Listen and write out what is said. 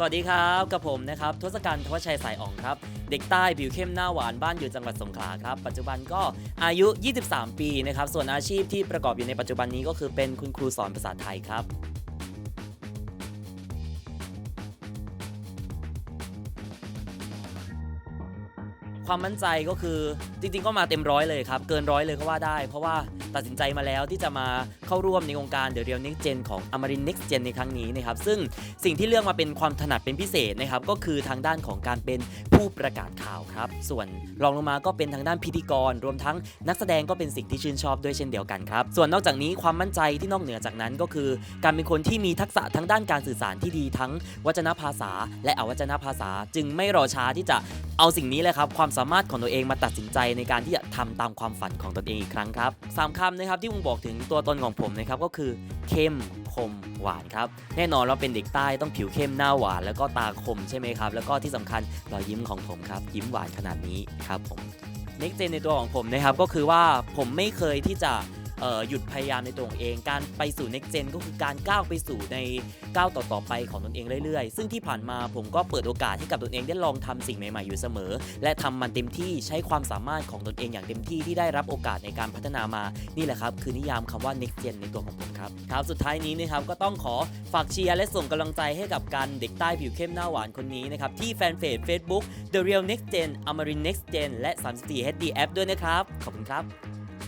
สวัสดีครับกับผมนะครับทศกัณฐ์ทวชัยสายอ่องครับ เด็กใต้ผิวเข้มหน้าหวานบ้านอยู่จังหวัดสงขลาครับ ปัจจุบันก็อายุ 23 ปีนะครับ ส่วนอาชีพที่ประกอบอยู่ในปัจจุบันนี้ก็คือเป็นคุณครูสอนภาษาไทยครับ ความมั่นใจก็คือจริงๆ ก็มาเต็มร้อยเลยครับ เกินร้อยเลยก็ว่าได้ เพราะว่าตัดสินใจมาแล้วที่จะมาเข้าร่วมในโครงการ The Real Next Gen ของ Amarin Next Gen ในครั้งนี้นะครับซึ่งสิ่งที่เลือกมาเป็นความถนัดเป็นพิเศษนะครับก็คือทางด้านของการเป็นผู้ประกาศข่าวครับ ส่วนรองลงมาก็เป็นทางด้านพิธีกร รวมทั้งนักแสดงก็เป็นสิ่งที่ชื่นชอบด้วยเช่นเดียวกันครับส่วนนอกจากนี้ความมั่นใจที่นอกเหนือจากนั้นก็คือ การเป็นคนที่มีทักษะทางด้านการสื่อสารที่ดีทั้งวจนภาษา และอวจนภาษา จึงไม่รอช้าที่จะเอาสิ่งนี้เลยครับความสามารถของตัวเองมาตัดสินใจในการที่จะทำตามความฝันของตนเองอีกครั้งครับสามคำนะครับที่ผมบอกถึงตัวตนของผมนะครับก็คือเข้มคมหวานครับแน่นอนเราเป็นเด็กใต้ต้องผิวเข้มหน้าหวาน แล้วก็ตาคมใช่ไหมครับ แล้วก็ที่สำคัญรอยยิ้มของผมครับ ยิ้มหวานขนาดนี้ครับผมเน็กเจนในตัวของผมนะครับก็คือว่าผมไม่เคยที่จะ หยุดพยายามในตัวของเอง การไปสู่ next gen ก็คือการก้าวไปสู่ในก้าวต่อๆไปของตนเองเรื่อยๆ ซึ่งที่ผ่านมาผมก็เปิดโอกาสให้กับตนเองได้ลองทำสิ่งใหม่ๆอยู่เสมอ และทำมันเต็มที่ใช้ความสามารถของตนเองอย่างเต็มที่ที่ได้รับโอกาสในการพัฒนามานี่แหละครับ คือนิยามคำว่า next gen ในตัวของผมครับครับสุดท้ายนี้นะครับก็ต้องขอฝากเชียร์และส่งกำลังใจให้กับการเด็กใต้ผิวเข้มหน้าหวานคนนี้นะครับที่แฟนเพจ Facebook The Real Next Gen Amarin Next Gen และ 34 HD App ด้วยนะครับ ขอบคุณครับ